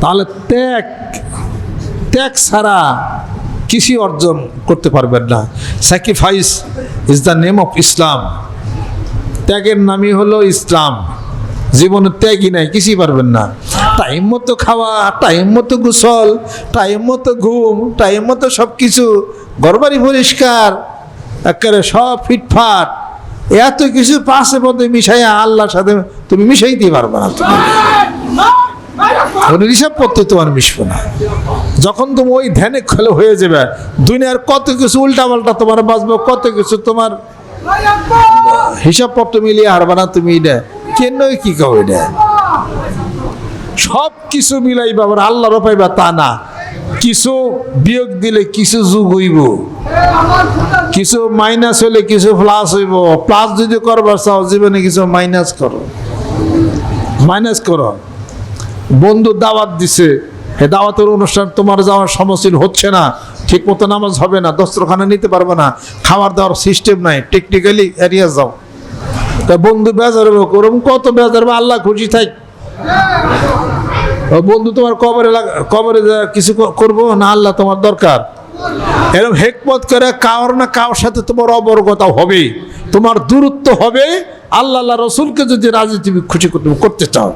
তাহলে ত্যাগ ত্যাগ ছাড়া কিছুই অর্জন করতে পারবেন না। Sacrifice is the name of Islam ত্যাগের নামই হলো ইসলাম। জীবনে ত্যাগই নাই, কিছুই পারবেন না। টাইম মতো খাওয়া টাইম মতো গোসল টাইম মতো ঘুম টাইম মতো সব কিছু গরবারি পরিষ্কার, একেবারে সব ফিটফাট। এত কিছু পাশে পথে মিশাইয়া আল্লাহর সাথে তুমি মিশাইতে পারবে না। তুমি ওর হিসাব করতে তোমার মিশবে না। যখন তুমি ওই ধ্যানে খেলে হয়ে যাবে, দুনিয়ার কত কিছু উল্টাপাল্টা তোমার বাঁচবে, কত কিছু তোমার হিসাবপত্র মিলিয়ে হারবা না তুমি এটা। কেন কি কও এটা? সব কিছু মিলাই বাবার আল্লাহর পাইবা তা না। কিছু বিয়োগ দিলে কিছু যুগ হইব। কিছু মাইনাস হলে কিছু প্লাস হইব। প্লাস যদি করবার চাও, জীবনে কিছু মাইনাস করো। মাইনাস করো। বন্ধু দাওয়াত দিছে। হে দাওয়াতের অনুষ্ঠান তোমার যাওয়ার সমস্যা হচ্ছে না। ঠিক মতো নামাজ হবে না, দস্ত্রখানা নিতে পারবে না। খাবার দাওয়ার সিস্টেম নাই টেকনিক্যালি এরিয়া যাও। তা বন্ধু বেজার হবে ওরকম, কত বেজার হবে আল্লাহ খুশি থাক। বন্ধু তোমার কবরে কবরে কিছু করব না আল্লাহ তোমার দরকার? এরকম হেকমত করে কার না কার সাথে তোমার অবরগতা হবে। তোমার দূরত্ব হবে। আল্লাহ আল্লাহ রসুলকে যদি রাজনীতি খুশি করতে চাও।